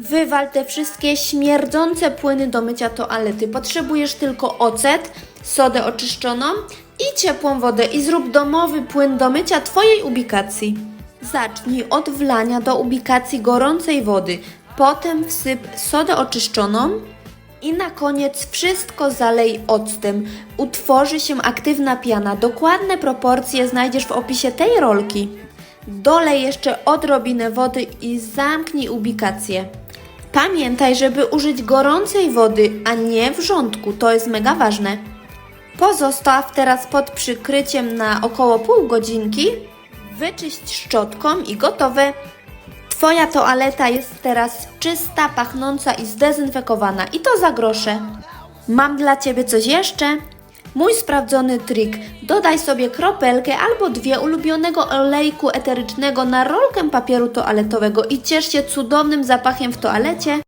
Wywal te wszystkie śmierdzące płyny do mycia toalety. Potrzebujesz tylko ocet, sodę oczyszczoną i ciepłą wodę i zrób domowy płyn do mycia Twojej ubikacji. Zacznij od wlania do ubikacji gorącej wody, potem wsyp sodę oczyszczoną i na koniec wszystko zalej octem. Utworzy się aktywna piana. Dokładne proporcje znajdziesz w opisie tej rolki. Dolej jeszcze odrobinę wody i zamknij ubikację. Pamiętaj, żeby użyć gorącej wody, a nie wrzątku. To jest mega ważne. Pozostaw teraz pod przykryciem na około pół godzinki. Wyczyść szczotką i gotowe. Twoja toaleta jest teraz czysta, pachnąca i zdezynfekowana i to za grosze. Mam dla Ciebie coś jeszcze. Mój sprawdzony trik. Dodaj sobie kropelkę albo dwie ulubionego olejku eterycznego na rolkę papieru toaletowego i ciesz się cudownym zapachem w toalecie.